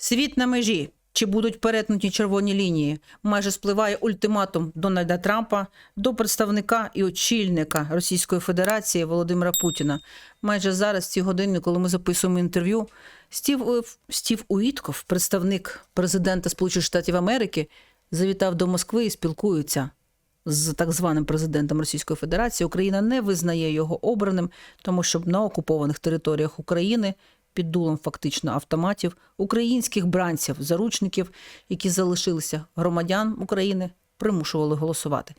Світ на межі. Чи будуть перетнуті червоні лінії? Майже спливає ультиматум Дональда Трампа до представника і очільника Російської Федерації Володимира Путіна. Майже зараз, в ці години, коли ми записуємо інтерв'ю, Стів, е, Стів Уітков, представник президента Сполучених Штатів Америки, завітав до Москви і спілкується з так званим президентом Російської Федерації. Україна не визнає його обраним, тому що на окупованих територіях України під дулом фактично автоматів українських бранців, заручників, які залишилися громадян України, примушували голосувати.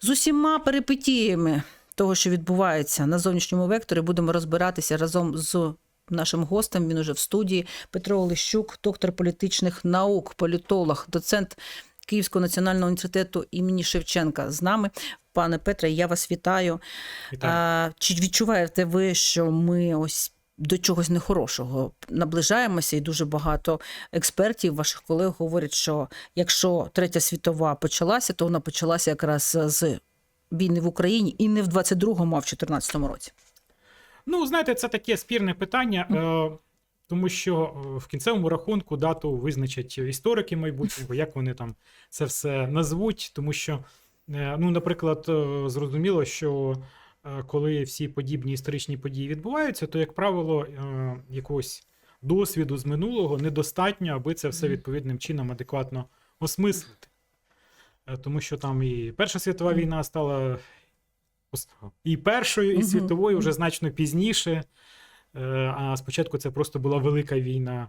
З усіма перипетіями того, що відбувається на зовнішньому векторі, будемо розбиратися разом з нашим гостем. Він уже в студії Петро Олещук, доктор політичних наук, політолог, доцент Київського національного університету імені Шевченка з нами. Пане Петре, я вас вітаю. Вітаю. А, чи відчуваєте ви, що ми ось до чогось нехорошого наближаємося, і дуже багато експертів, ваших колег говорять, що якщо третя світова почалася, то вона почалася якраз з війни в Україні і не в 22-му, а в 14-му році. Ну, знаєте, це таке спірне питання, е, тому що е, в кінцевому рахунку дату визначать історики майбутнього, як вони там це все назвуть. Тому що, е, ну, наприклад, е, зрозуміло, що коли всі подібні історичні події відбуваються, то, як правило, е, якогось досвіду з минулого недостатньо, аби це все відповідним чином адекватно осмислити. Е, Тому що там і Перша світова війна стала і першою, і світовою вже значно пізніше. Е, А спочатку це просто була велика війна.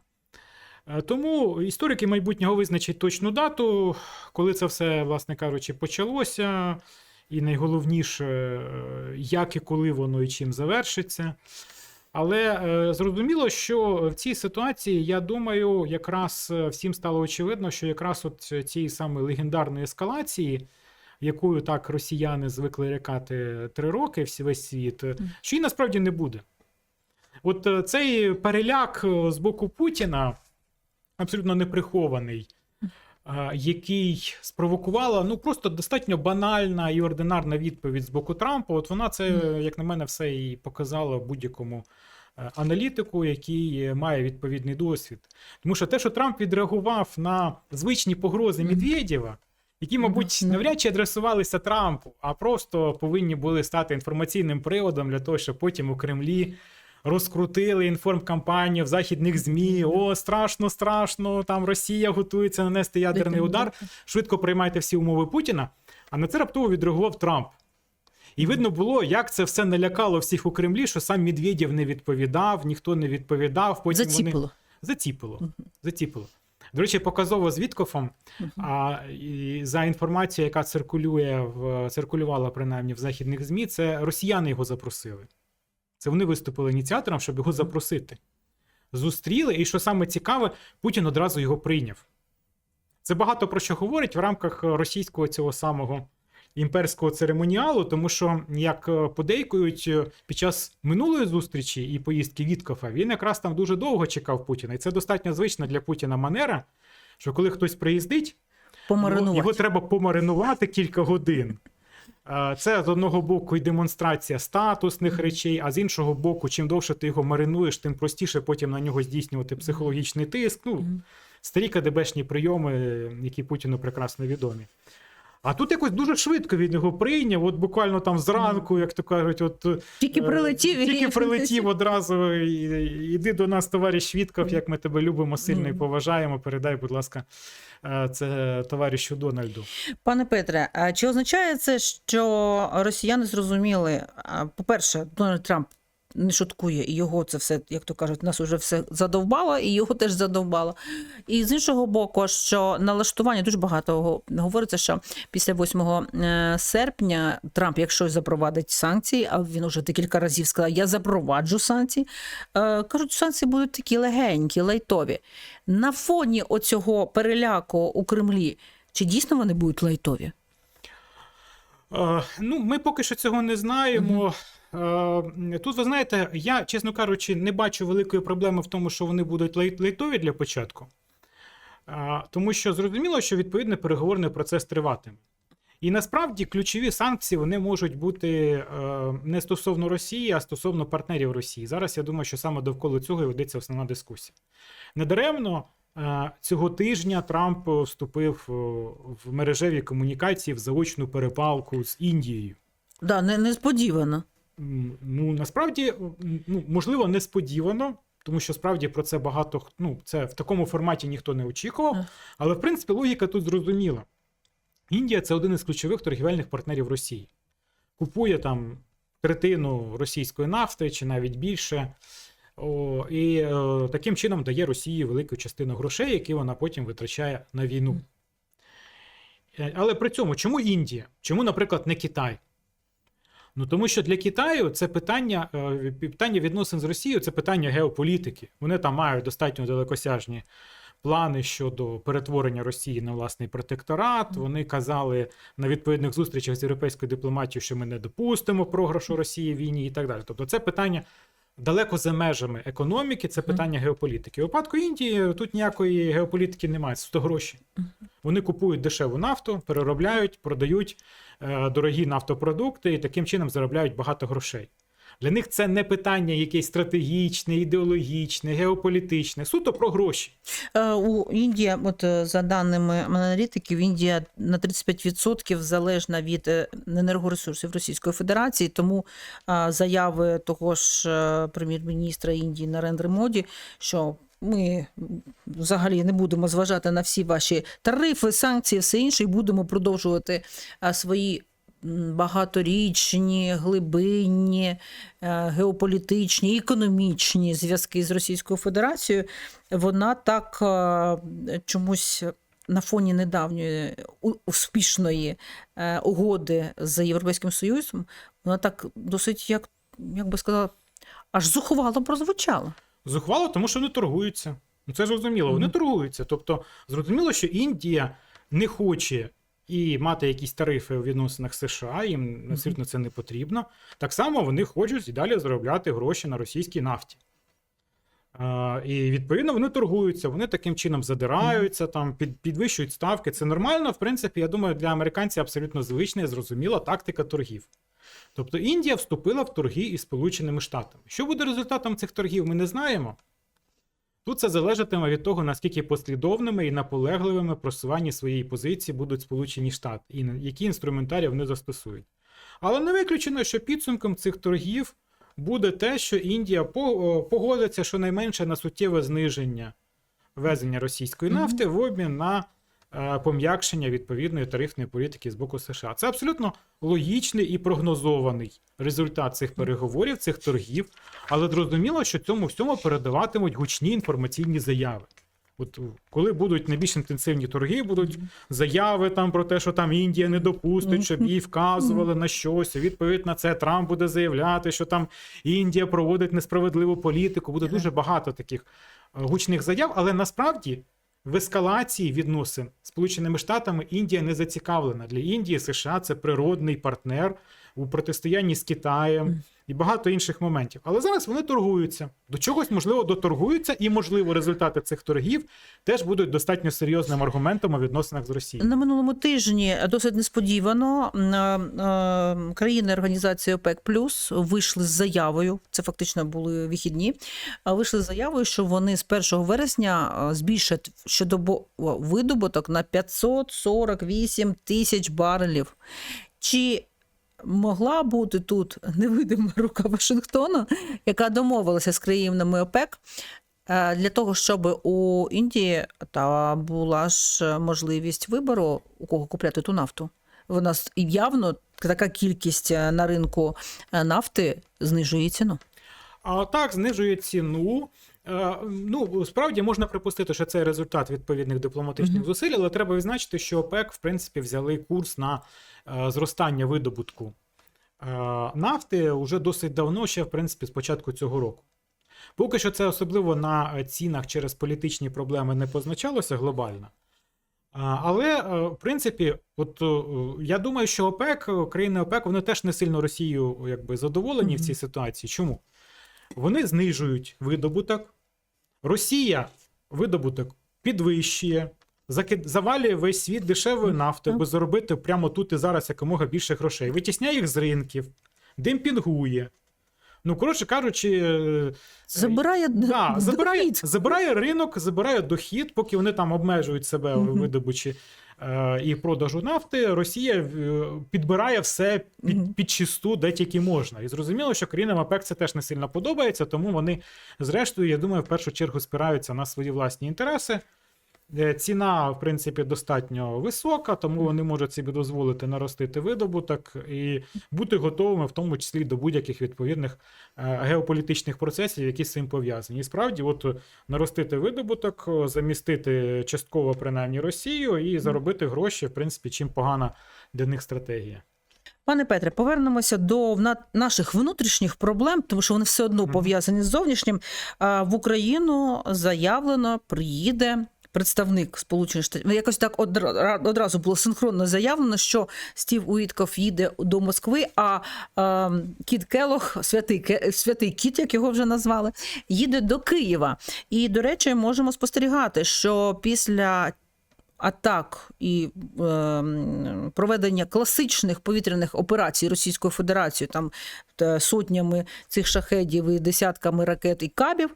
Е, Тому історики майбутнього визначать точну дату, коли це все, власне кажучи, почалося. І найголовніше, е, як і коли воно і чим завершиться. Але е, зрозуміло, що в цій ситуації, я думаю, якраз е, всім стало очевидно, що якраз от цієї саме легендарної ескалації, якою так росіяни звикли рекати три роки, всі весь світ, е, що її насправді не буде. От цей переляк з боку Путіна абсолютно неприхований, який спровокувала ну просто достатньо банальна і ординарна відповідь з боку Трампа. От вона це, як на мене, все і показала будь-якому е, аналітику, який має відповідний досвід. Тому що те, що Трамп відреагував на звичні погрози Медведєва, які, мабуть, навряд чи адресувалися Трампу, а просто повинні були стати інформаційним приводом для того, щоб потім у Кремлі розкрутили інформкампанію в західних ЗМІ. О, страшно, страшно! Там Росія готується нанести ядерний удар. Швидко приймайте всі умови Путіна. А на це раптово відреагував Трамп. І видно було, як це все налякало всіх у Кремлі, що сам Медведєв не відповідав, ніхто не відповідав. Потім вони Заціпило. заціпило. Мгм. Заціпило. До речі, показово з Віткофом, Мгм. а і за інформацією, яка циркулює в циркулювала принаймні в західних ЗМІ, це росіяни його запросили. Це вони виступили ініціатором, щоб його запросити. Зустріли, і що саме цікаве, Путін одразу його прийняв. Це багато про що говорить в рамках російського цього самого імперського церемоніалу, тому що, як е, подейкують, е, під час минулої зустрічі і поїздки Віткофа, він якраз там дуже довго чекав Путіна. І це достатньо звична для Путіна манера, що коли хтось приїздить, його треба помаринувати кілька годин. Е, Це з одного боку і демонстрація статусних речей, а з іншого боку, чим довше ти його маринуєш, тим простіше потім на нього здійснювати психологічний тиск. Ну, старі КДБшні прийоми, які Путіну прекрасно відомі. А тут якось дуже швидко він його прийняв, от буквально там зранку, як то кажуть, от Тільки е, прилетів. Тільки прилетів одразу. Іди до нас, товариш Вітков, як ми тебе любимо сильно і поважаємо. Передай, будь ласка, е, це товаришу Дональду. Пане Петре, чи означає це, що росіяни зрозуміли, по-перше, Дональд Трамп не шуткує, і його це все, як то кажуть, нас уже все задовбало, і його теж задовбало. І з іншого боку, що налаштування дуже багато говориться, що після 8 е, серпня Трамп, якщо запровадить санкції, а він уже декілька разів сказав, я запроваджу санкції. е, Кажуть, санкції будуть такі легенькі, лайтові. На фоні оцього переляку у Кремлі, чи дійсно вони будуть лайтові? Е, ну, ми поки що цього не знаємо. Е, Тут, ви знаєте, я, чесно кажучи, не бачу великої проблеми в тому, що вони будуть лей- лейтові для початку. Е, Тому що зрозуміло, що відповідний переговорний процес триватиме. І насправді ключові санкції вони можуть бути е, не стосовно Росії, а стосовно партнерів Росії. Зараз я думаю, що саме довкола цього і ведеться основна дискусія. Недаремно Цього тижня Трамп вступив в мережеві комунікації в заочну перепалку з Індією. Да, не, несподівано. Ну, насправді, ну, можливо, несподівано, тому що справді про це багато ну, це в такому форматі ніхто не очікував. Але в принципі логіка тут зрозуміла. Індія це один із ключових торгівельних партнерів Росії. Купує там третину російської нафти чи навіть більше. О, і е, таким чином дає Росії велику частину грошей, які вона потім витрачає на війну. Е, Але при цьому, чому Індія? Чому, наприклад, не Китай? Ну тому що для Китаю це питання, е, питання відносин з Росією, це питання геополітики. Вони там мають достатньо далекосяжні плани щодо перетворення Росії на власний протекторат. Вони казали на відповідних зустрічах з європейською дипломатією, що ми не допустимо програшу Росії в війні і так далі. Тобто, це питання далеко за межами економіки, це питання геополітики. У випадку Індії тут ніякої геополітики немає, це гроші. Вони купують дешеву нафту, переробляють, продають е, дорогі нафтопродукти і таким чином заробляють багато грошей. Для них це не питання якесь стратегічне, ідеологічне, геополітичне, суто про гроші. Е, У Індія, от е, за даними аналітиків, Індія на 35% залежна від е, енергоресурсів Російської Федерації. Тому заяви того ж прем'єр-міністра Індії Нарендри Моді, що ми взагалі не будемо зважати на всі ваші тарифи, санкції, все інше, і будемо продовжувати свої багаторічні, глибинні, е, геополітичні, економічні зв'язки з Російською Федерацією, вона так е, чомусь на фоні недавньої успішної е, угоди з Європейським Союзом, вона так досить, як, як би сказала, аж зухвало прозвучала. Зухвало, тому що вони торгуються. Ну це зрозуміло, вони Мгм. торгуються. Тобто, зрозуміло, що Індія не хоче і мати якісь тарифи у відносинах США, їм абсолютно це не потрібно. Так само вони хочуть і далі заробляти гроші на російській нафті. А, і відповідно вони торгуються, вони таким чином задираються, там під, підвищують ставки. Це нормально. В принципі, я думаю, для американців абсолютно звична і зрозуміла тактика торгів. Тобто Індія вступила в торги із Сполученими Штатами. Що буде результатом цих торгів, ми не знаємо. Тут це залежатиме від того, наскільки послідовними і наполегливими просування просуванні своєї позиції будуть Сполучені Штати, і які інструментарії вони застосують. Але не виключено, що підсумком цих торгів буде те, що Індія погодиться щонайменше на суттєве зниження везення російської нафти в обмін на пом'якшення відповідної тарифної політики з боку США. Це абсолютно логічний і прогнозований результат цих переговорів, цих торгів. Але зрозуміло, що цьому всьому передаватимуть гучні інформаційні заяви. От коли будуть найбільш інтенсивні торги, будуть заяви там про те, що там Індія не допустить, щоб їй вказували на щось. Відповідь на це Трамп буде заявляти, що там Індія проводить несправедливу політику. Буде дуже багато таких е, гучних заяв, але насправді в ескалації відносин Сполученими Штатами Індія не зацікавлена. Для Індії США це природний партнер у протистоянні з Китаєм і багато інших моментів. Але зараз вони торгуються. До чогось, можливо, доторгуються, і, можливо, результати цих торгів теж будуть достатньо серйозним аргументом у відносинах з Росією. На минулому тижні досить несподівано е, країни організації ОПЕК Плюс вийшли з заявою. Це фактично були вихідні. Вийшли з заявою, що вони з 1 вересня е, збільшать щодобо видобуток на 548 тисяч барелів. Чи могла бути тут невидима рука Вашингтона, яка домовилася з країнами ОПЕК е, для того, щоб у Індії та була ж можливість вибору, у кого купляти ту нафту. Вона явно така кількість е, на ринку е, нафти знижує ціну. А так знижує ціну. Е, Ну, справді можна припустити, що це результат відповідних дипломатичних Мгм. зусиль, але треба відзначити, що ОПЕК, в принципі, взяли курс на е, зростання видобутку е, нафти уже досить давно, ще, в принципі, з початку цього року. Поки що це особливо на цінах через політичні проблеми не позначалося глобально. Але, в принципі, от я думаю, що ОПЕК, країни ОПЕК, вони теж не сильно Росію якби задоволені в цій ситуації. Чому? Вони знижують видобуток. Росія видобуток підвищує, завалює весь світ дешевою нафтою, аби заробити прямо тут і зараз якомога більше грошей. Витісняє їх з ринків, демпінгує. Ну, коротше кажучи, е, Забирає Да, забирає, забирає ринок, забирає дохід, поки вони там обмежують себе у Мгм. видобучі е, і продажу нафти. Росія е, підбирає все під, під чисту, де тільки можна. І зрозуміло, що країнам ОПЕК це теж не сильно подобається, тому вони, зрештою, я думаю, в першу чергу спираються на свої власні інтереси. Е, Ціна, в принципі, достатньо висока, тому вони можуть собі дозволити наростити видобуток і бути готовими, в тому числі до будь-яких відповідних е, геополітичних процесів, які з цим пов'язані. І справді, от наростити видобуток, замістити частково принаймні Росію і заробити гроші, в принципі, чим погана для них стратегія. Пане Петре, повернемося до наших внутрішніх проблем, тому що вони все одно пов'язані з зовнішнім. В Україну заявлено, приїде. Представник Сполучених Штатів Ну, якось так одра- одразу було синхронно заявлено, що Стів Уітков їде до Москви, а е, Кіт Келох, святий, святий Кіт, як його вже назвали, їде до Києва. І, до речі, можемо спостерігати, що після атак і е, проведення класичних повітряних операцій Російською Федерацією, там сотнями цих шахедів і десятками ракет і кабів.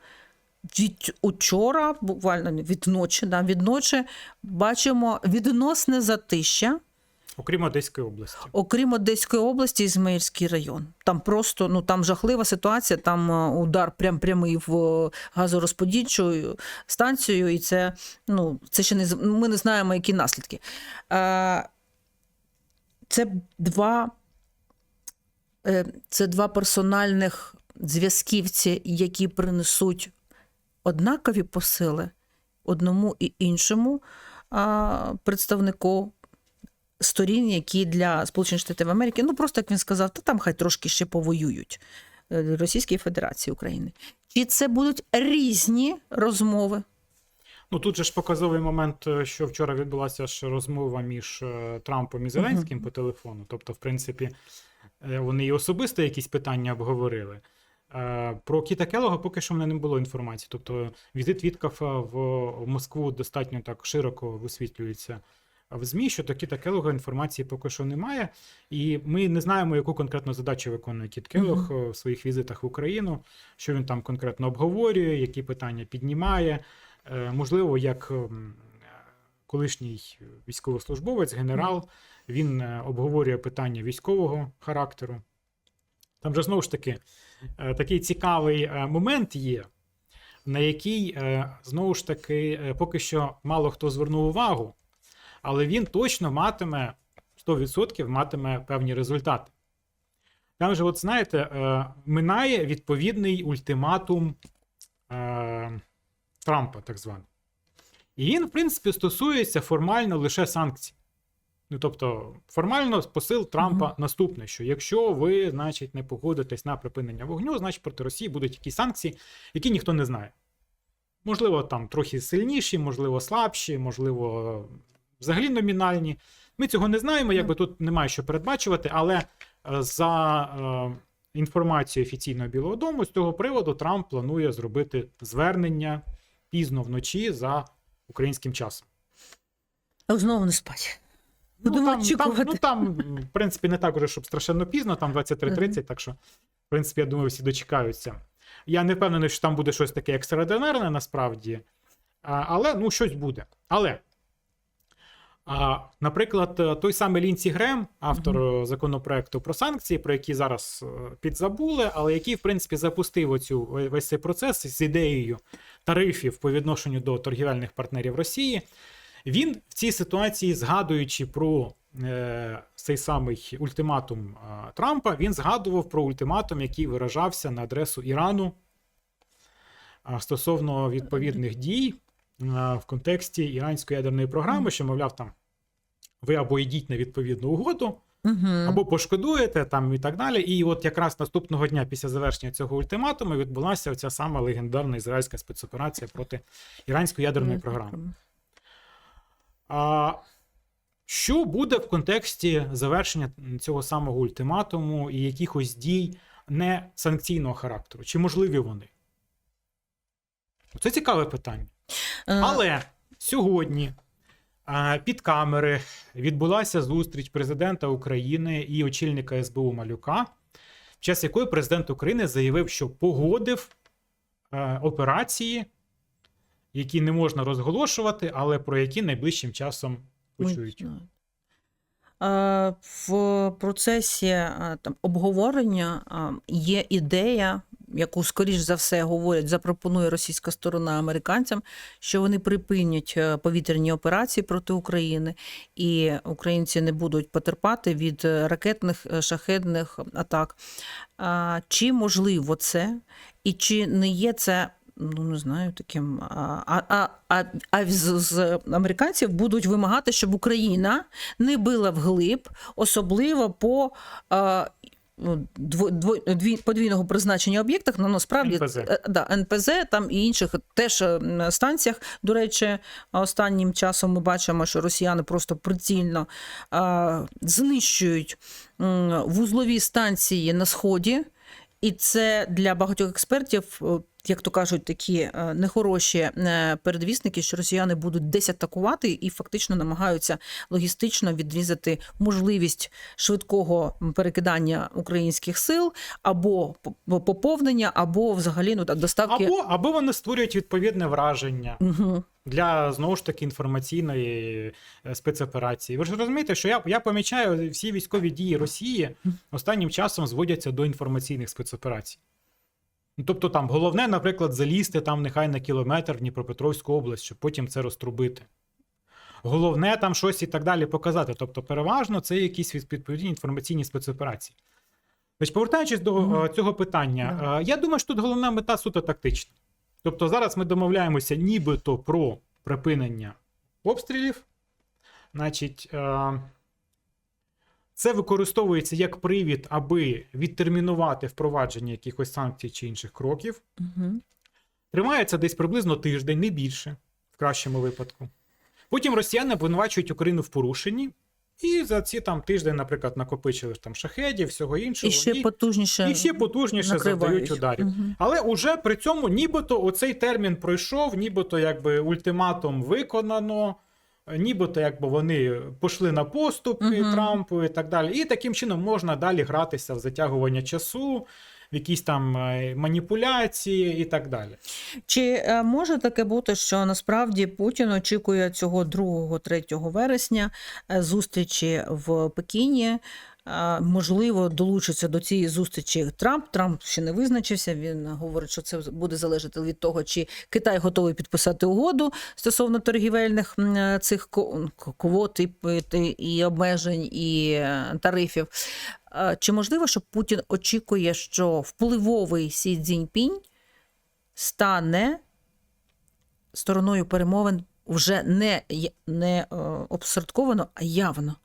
Від учора, буквально від ночі, да, від ночі, бачимо відносне затища, Окрім Одеської області. окрім Одеської області, Ізмаїльський район. Там просто ну там жахлива ситуація. Там е, удар прям прямий в е, газорозподільчу станцію, і це ну це ще не ми не знаємо, які наслідки. Е, Це два, це два персональних зв'язківці, які принесуть однакові посили одному і іншому а, представнику сторін, які для Сполучених Штатів Америки, ну просто як він сказав, та там хай трошки ще повоюють е, Російської Федерації України. Чи це будуть різні розмови? Ну тут же ж показовий момент, е, що вчора відбулася ж розмова між е, Трампом і Зеленським по телефону. Тобто, в принципі, вони і особисто якісь питання обговорили. Е, Про Кіта Келога поки що в мене не було інформації. Тобто, візит Віткафа в Москву достатньо так широко висвітлюється в ЗМІ, що до Кіта Келога інформації поки що немає. І ми не знаємо, яку конкретну задачу виконує Кіт Келог е, в своїх візитах в Україну, що він там конкретно обговорює, які питання піднімає. Е, Можливо, як ем, колишній військовослужбовець, генерал, він обговорює питання військового характеру. Там же знову ж таки такий цікавий е, момент є, на який е, знову ж таки е, поки що мало хто звернув увагу, але він точно матиме 100% матиме певні результати. Там же, от знаєте, е, минає відповідний ультиматум е, Трампа, так званий. І він, в принципі, стосується формально лише санкцій. Ну, тобто, формально посил Трампа Мгм. наступний, що якщо ви, значить, не погодитесь на припинення вогню, значить проти Росії будуть якісь санкції, які ніхто не знає. Можливо, там трохи сильніші, можливо, слабші, можливо, взагалі номінальні. Ми цього не знаємо, якби тут немає що передбачувати, але е, за е, інформацією офіційного Білого Дому з цього приводу Трамп планує зробити звернення пізно вночі за українським часом. Знову не спать. Будемо ну, там, там, ну, там, в принципі, не так уже, щоб страшенно пізно, там 23.30, так що, в принципі, я думаю, всі дочекаються. Я не впевнений, що там буде щось таке екстраординарне насправді, а, але ну, щось буде. Але, а, наприклад, той самий Лінсі Грем, автор е, законопроекту про санкції, про які зараз е, підзабули, але який, в принципі, запустив оцю весь цей процес з ідеєю тарифів по відношенню до торгівельних партнерів Росії. Він в цій ситуації, згадуючи про е, цей самий ультиматум е, Трампа, він згадував про ультиматум, який виражався на адресу Ірану е, стосовно відповідних дій е, в контексті іранської ядерної програми, що, мовляв, там ви або йдіть на відповідну угоду, Угу. або пошкодуєте там і так далі. І от якраз наступного дня після завершення цього ультиматуму відбулася оця сама легендарна ізраїльська спецоперація проти іранської ядерної програми. А що буде в контексті завершення цього самого ультиматуму і якихось дій не санкційного характеру? Чи можливі вони? Це цікаве питання. Е, Але сьогодні під камери відбулася зустріч президента України і очільника СБУ Малюка. в час якої президент України заявив, що погодив е, операції, які не можна розголошувати, але про які найближчим часом почують. В процесі там, обговорення є ідея, яку, скоріш за все, говорять, запропонує російська сторона американцям, що вони припинять е, повітряні операції проти України, і українці не будуть потерпати від е, ракетних е, шахедних атак. Чи можливо це, і чи не є це ну не знаю, таким. А, а, а, а з, з американців будуть вимагати, щоб Україна не била вглиб, особливо по. А, ну, дво- дво- дві- подвійного призначення об'єктах, ну насправді НПЗ. е, да, НПЗ там і інших теж е, станціях. До речі, останнім часом ми бачимо, що росіяни просто прицільно а, знищують вузлові станції на сході. І це для багатьох експертів, е, як то кажуть, такі е, нехороші е, передвісники, що росіяни будуть десь атакувати і фактично намагаються логістично відрізати можливість швидкого перекидання українських сил або поповнення, або взагалі ну так доставки. Або, або вони створюють відповідне враження Угу. для знову ж таки інформаційної е, спецоперації. Ви ж розумієте, що я, я помічаю, всі військові дії Росії останнім часом зводяться до інформаційних спецоперацій. Ну, Тобто там головне, наприклад, залізти там нехай на кілометр в Дніпропетровську область, щоб потім це розтрубити. Головне там щось і так далі показати. Тобто, переважно це якісь від- відповідні інформаційні спецоперації. Значить, повертаючись до Мгм. е, цього питання, е, я думаю, що тут головна мета суто тактична. Тобто зараз ми домовляємося нібито про припинення обстрілів. Значить, е, це використовується як привід, аби відтермінувати впровадження якихось санкцій чи інших кроків. Угу. Тримається десь приблизно тиждень, не більше, в кращому випадку. Потім росіяни обвинувачують Україну в порушенні, і за ці там тиждень, наприклад, накопичили там шахедів, всього іншого. І ще потужніше. і ще потужніше завдають ударів. Мгм. Але уже при цьому нібито оцей термін пройшов, нібито якби ультиматум виконано, нібито якби вони пішли на поступки Мгм. Трампу і так далі. І таким чином можна далі гратися в затягування часу, в якісь там е, маніпуляції і так далі. Чи е, може таке бути, що насправді Путін очікує цього 2-3 вересня е, зустрічі в Пекіні? Можливо, долучиться до цієї зустрічі Трамп. Трамп ще не визначився. Він говорить, що це буде залежати від того, чи Китай готовий підписати угоду стосовно торгівельних е, цих квот і, обмежень і е, тарифів. Чи можливо, що Путін очікує, що впливовий Сі Цзіньпінь стане стороною перемовин вже не, не е, обсередковано, а явно.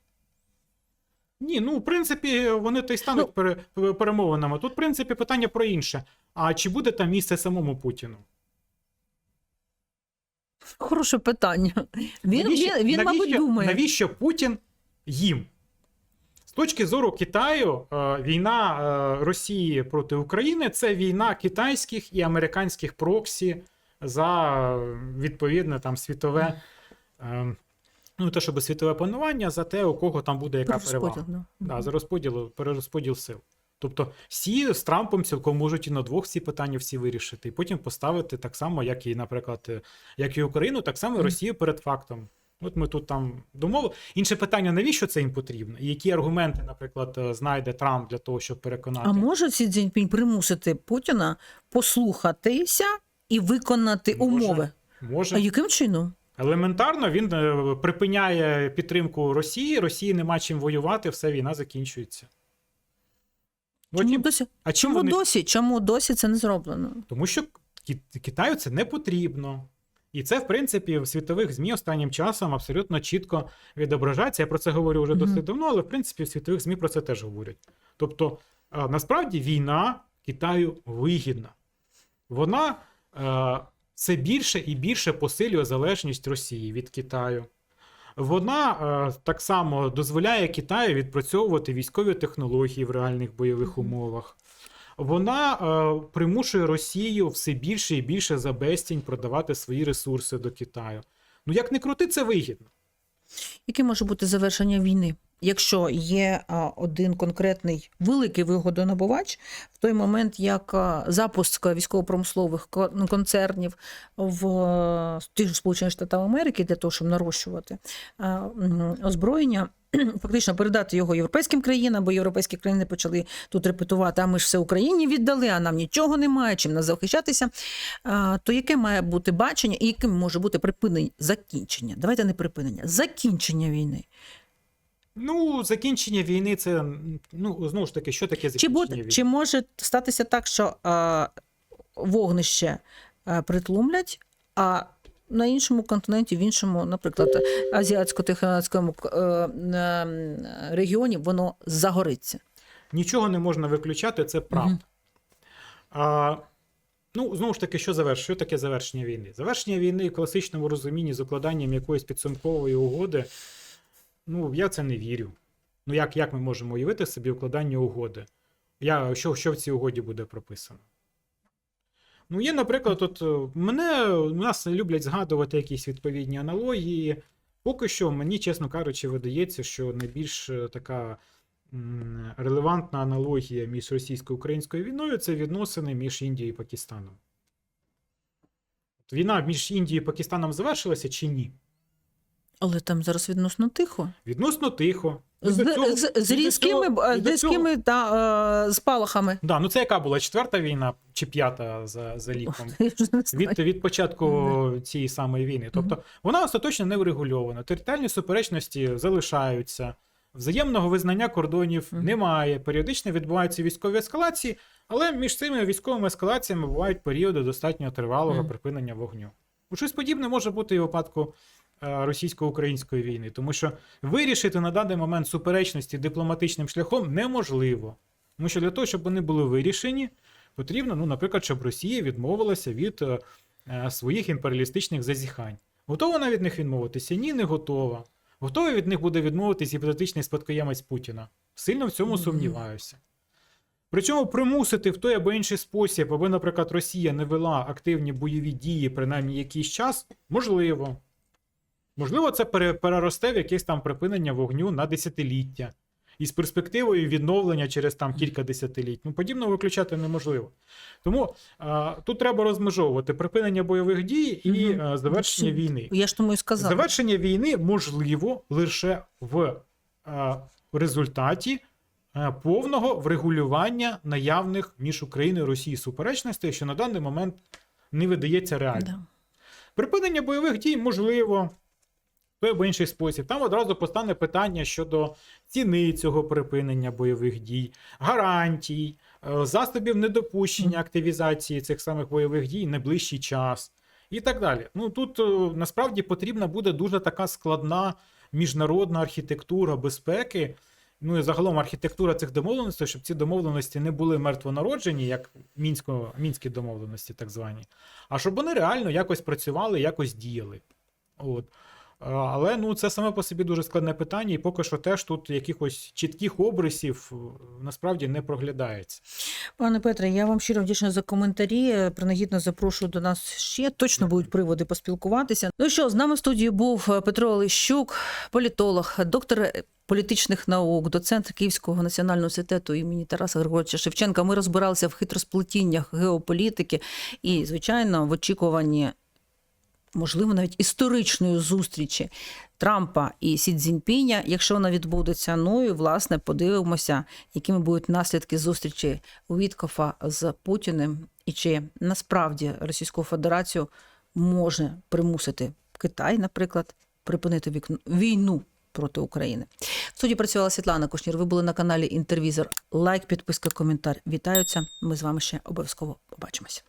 Ні, ну в принципі, вони то й стануть Ну- пере, перемовинами. Тут, в принципі, питання про інше. А чи буде там місце самому Путіну? Хороше питання. Він, Навіщо- він, він мабуть, думає. Навіщо Путін їм? З точки зору Китаю, е, війна е, Росії проти України це війна китайських і американських проксі за е, відповідне там світове. Ну, не те, щоб світове панування, за те, у кого там буде яка перевага. да. Да, за розподіл, перерозподіл сил. Тобто, всі з Трампом цілком можуть і на двох ці питання всі вирішити, і потім поставити так само, як і, наприклад, е, як і Україну, так само і Росію перед фактом. От ми тут там домовили. Інше питання: навіщо це їм потрібно? І які аргументи, наприклад, е, знайде Трамп для того, щоб переконати? А може Сі Цзіньпінь примусити Путіна послухатися і виконати Може. умови? Може, А яким чином? Елементарно він е, припиняє підтримку Росії, Росії нема чим воювати, все війна закінчується. Чому Потім- досі? а Чому вони досі? Чому досі це не зроблено? Тому що Китаю це не потрібно. І це, в принципі, в світових ЗМІ останнім часом абсолютно чітко відображається. Я про це говорю вже досить давно, але в принципі в світових ЗМІ про це теж говорять. Тобто, е, насправді війна Китаю вигідна. Вона е, все більше і більше посилює залежність Росії від Китаю. Вона е, так само дозволяє Китаю відпрацьовувати військові технології в реальних бойових умовах. Вона е, примушує Росію все більше і більше за безцінь продавати свої ресурси до Китаю. Ну як не крути, це вигідно. Яке може бути завершення війни? Якщо є один конкретний великий вигодонабувач, в той момент як запуск військово-промислових концернів в ті ж Сполучені Америки для того, щоб нарощувати озброєння. Фактично передати його європейським країнам, бо європейські країни почали тут репетувати, а ми ж все Україні віддали, а нам нічого немає, чим нас захищатися. То яке має бути бачення і яким може бути припинення закінчення? Давайте не припинення, закінчення війни. Ну, закінчення війни це ну знову ж таки, що таке Чи, закінчення буде, війни? чи може статися так, що а, вогнище а, притлумлять, а на іншому континенті, в іншому, наприклад, азіатсько-тихоокеанському е, е, регіоні воно загориться? Нічого не можна виключати, це правда. Мгм. А, ну, знову ж таки, що заверш... що таке завершення війни? Завершення війни в класичному розумінні з укладанням якоїсь підсумкової угоди. Ну, я це не вірю. Ну, як, як ми можемо уявити собі укладання угоди? Я, що, що в цій угоді буде прописано? Ну, є, наприклад, от е, мене нас люблять згадувати якісь відповідні аналогії. Поки що, мені, чесно кажучи, видається, що найбільш е, така м, релевантна аналогія між російсько-українською війною це відносини між Індією і Пакистаном. Війна між Індією і Пакистаном завершилася чи ні? Але там зараз відносно тихо. Відносно тихо. З, цього- з, з різкими, е, різкими та, е, спалахами. Да, ну це яка була четверта війна чи п'ята за, за ліком? Від, від початку цієї самої війни. Тобто вона остаточно не врегульована. Територіальні суперечності залишаються, взаємного визнання кордонів немає. Періодично відбуваються військові ескалації, але між цими військовими ескалаціями бувають періоди достатньо тривалого припинення вогню. Щось подібне може бути і в випадку російсько-української війни, тому що вирішити на даний момент суперечності дипломатичним шляхом неможливо. Тому що для того, щоб вони були вирішені, потрібно, ну, наприклад, щоб Росія відмовилася від е, е, своїх імперіалістичних зазіхань. Готова вона від них відмовитися? Ні, не готова. Готовий від них буде відмовитись гіпотетичний спадкоємець Путіна. Сильно в цьому сумніваюся. Причому примусити в той або інший спосіб, аби, наприклад, Росія не вела активні бойові дії, принаймні якийсь час, можливо. Можливо, це переросте в якесь там припинення вогню на десятиліття. І з перспективою відновлення через там кілька десятиліть. Ну, подібно виключати неможливо. Тому а, тут треба розмежовувати припинення бойових дій і а, завершення війни. Я ж тому і сказала. Завершення війни можливо лише в а, результаті а, повного врегулювання наявних між Україною і Росією суперечностей, що на даний момент не видається реальним. Да. Припинення бойових дій можливо той або інший спосіб. Там одразу постане питання щодо ціни цього припинення бойових дій, гарантій, е, засобів недопущення активізації цих самих бойових дій в найближчий час і так далі. Ну тут е, насправді потрібна буде дуже така складна міжнародна архітектура безпеки. Ну і загалом архітектура цих домовленостей, щоб ці домовленості не були мертвонароджені, як мінсько, мінські домовленості, так звані, а щоб вони реально якось працювали, якось діяли. От. А, Але ну, це саме по собі дуже складне питання, і поки що теж тут якихось чітких обрисів е, насправді не проглядається. Пане Петре, я вам щиро вдячна за коментарі. Е, Принагідно запрошую до нас ще. Точно будуть приводи поспілкуватися. Ну що, з нами в студії був е, Петро Олещук, політолог, доктор е, політичних наук, доцент Київського національного університету імені Тараса Григоровича Шевченка. Ми розбиралися в хитросплетіннях геополітики і, звичайно, в очікуванні. Можливо, навіть історичної зустрічі Трампа і Сі Цзіньпіня, якщо вона відбудеться. Ну і власне подивимося, якими будуть наслідки зустрічі Віткофа з Путіним, і чи насправді Російську Федерацію може примусити Китай, наприклад, припинити вікно- війну проти України. В суді працювала Світлана Кушнір. Ви були на каналі Інтервізор. Лайк, підписка, коментар. Вітаються. Ми з вами ще обов'язково побачимося.